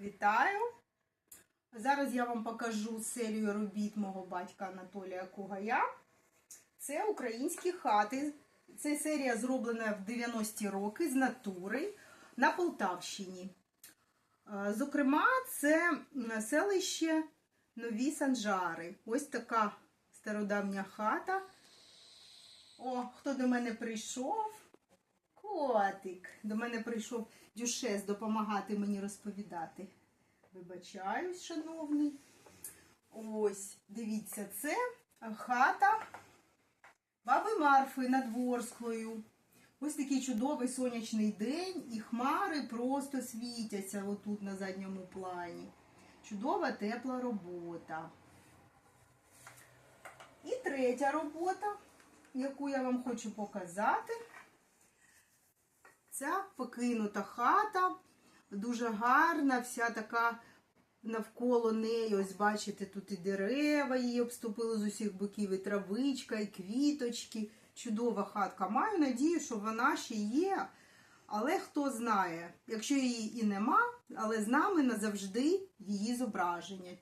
Вітаю! Зараз я вам покажу серію робіт мого батька Анатолія Кугая. Це українські хати. Це серія зроблена в 90-ті роки з натури на Полтавщині. Е, Зокрема, це селище Нові Санжари. Ось така стародавня хата. О, хто до мене прийшов? Котик. До мене прийшов дюшес допомагати мені розповідати. Вибачаюсь, шановний. Ось, дивіться, це хата баби Марфи над Ворсклою. Ось такий чудовий сонячний день, і хмари просто світяться отут на задньому плані. Чудова тепла робота. І третя робота, яку я вам хочу показати. Ця покинута хата, дуже гарна, вся така навколо неї. Ось бачите, тут і дерева її обступили з усіх боків, і травичка, і квіточки. Чудова хатка. Маю надію, що вона ще є. Але хто знає, якщо її і нема, але з нами назавжди її зображення.